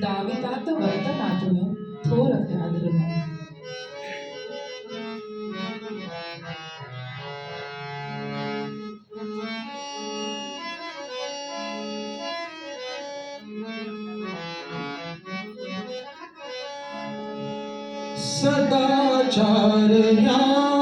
दावितात वर्तनातून थोर आदरून सदाचार ज्ञान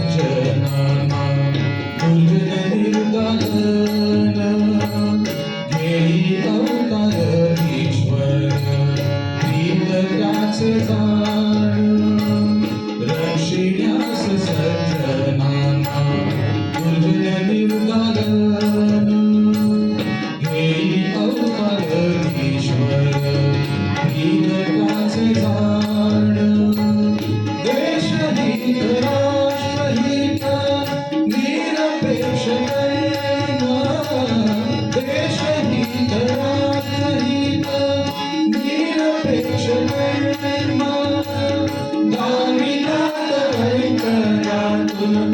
messenger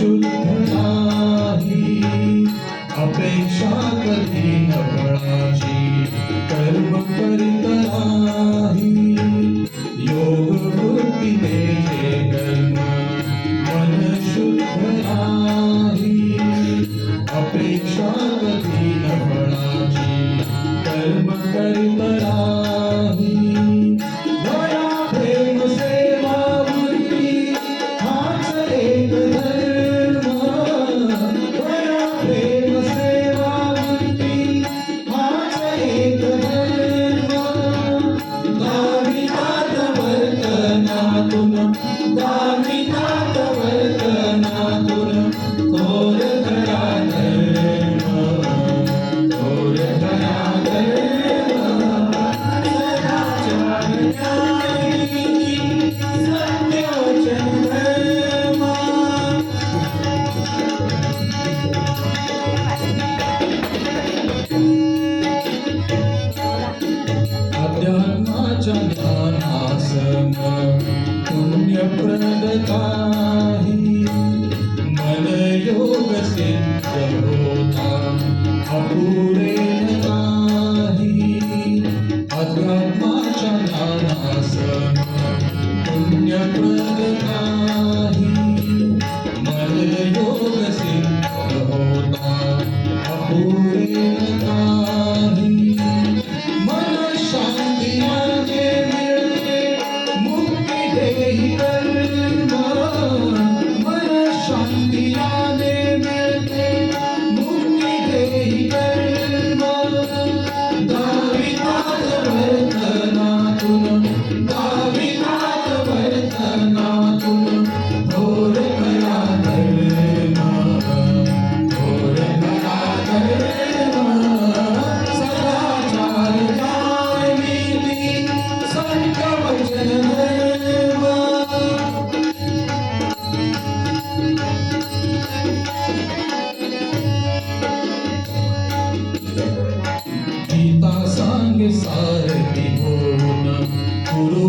शुद्ध नाही. अपेक्षा कधी नफळाची कर्म करीत प्रणताही मन योग सिद्ध होता अपुरे नाही अग्रमाच्या नानासन पुण्य प्रणताही ಸಾರಥಿ ಹೋಣ ಗುರು